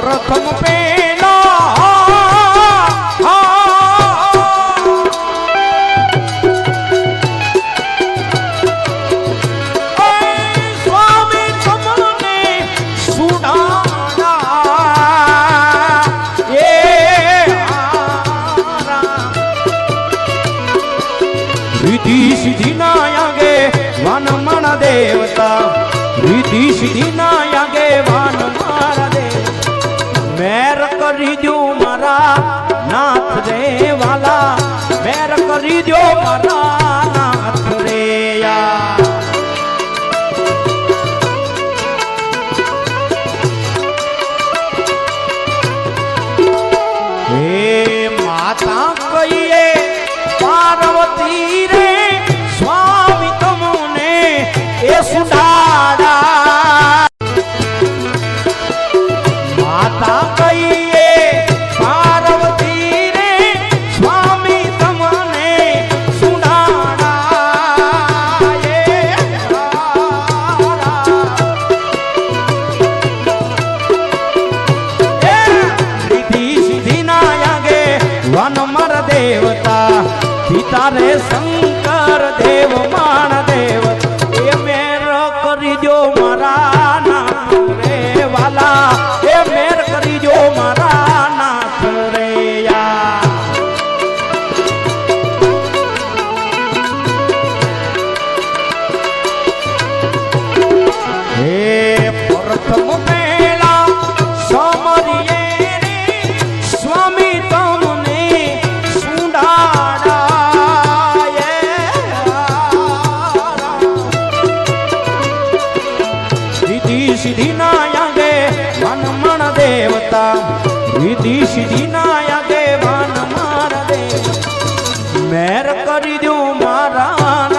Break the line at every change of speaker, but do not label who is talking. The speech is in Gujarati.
પ્રથમ પેલા. સ્વામી તમને સુડાના એ વિધિ સિદ્ધિ ના યાગે વાન દેવતા. મેર કરી દો મારા નાથ રે વાલા. મેર કરી દો મારા નાથ રે હે માતા પિતા રે સિદ્ધિના યાગે મન મણ દેવતા, વિધિ સિદ્ધિના યાગે મન મણ દેવતા. મેર કરી દઉં મારા